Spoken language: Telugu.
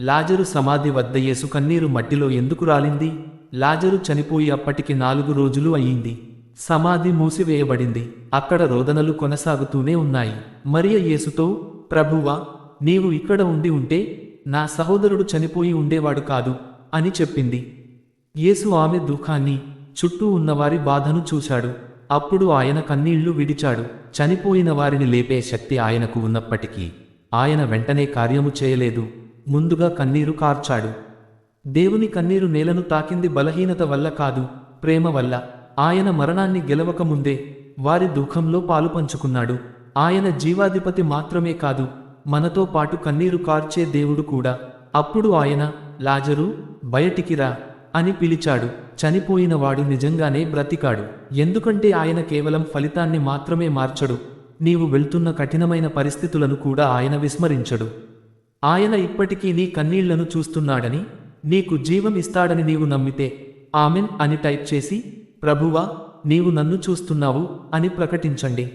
లాజరు సమాధి వద్ద యేసు కన్నీరు మట్టిలో ఎందుకు రాలింది? లాజరు చనిపోయి అప్పటికి నాలుగు రోజులు అయ్యింది. సమాధి మూసివేయబడింది. అక్కడ రోదనలు కొనసాగుతూనే ఉన్నాయి. మరియ యేసుతో ప్రభువా నీవు ఇక్కడ ఉండి ఉంటే నా సహోదరుడు చనిపోయి ఉండేవాడు కాదు అని చెప్పింది. యేసు ఆమె దుఃఖాన్ని చుట్టూ ఉన్నవారి బాధను చూశాడు. అప్పుడు ఆయన కన్నీళ్ళు విడిచాడు. చనిపోయిన వారిని లేపే శక్తి ఆయనకు ఉన్నప్పటికీ ఆయన వెంటనే కార్యము చేయలేదు. ముందుగా కన్నీరు కార్చాడు. దేవుని కన్నీరు నేలను తాకింది బలహీనత వల్ల కాదు ప్రేమ వల్ల. ఆయన మరణాన్ని గెలవకముందే వారి దుఃఖంలో పాలు పంచుకున్నాడు. ఆయన జీవాధిపతి మాత్రమే కాదు మనతో పాటు కన్నీరు కార్చే దేవుడు కూడా. అప్పుడు ఆయన లాజరు బయటికి రా అని పిలిచాడు. చనిపోయినవాడు నిజంగానే బ్రతికాడు. ఎందుకంటే ఆయన కేవలం ఫలితాన్ని మాత్రమే మార్చడు. నీవు వెళ్తున్న కఠినమైన పరిస్థితులను కూడా ఆయన విస్మరించడు. ఆయన ఇప్పటికీ నీ కన్నీళ్ళను చూస్తున్నాడని నీకు జీవం ఇస్తాడని నీవు నమ్మితే ఆమెన్ అని టైప్ చేసి ప్రభువా నీవు నన్ను చూస్తున్నావు అని ప్రకటించండి.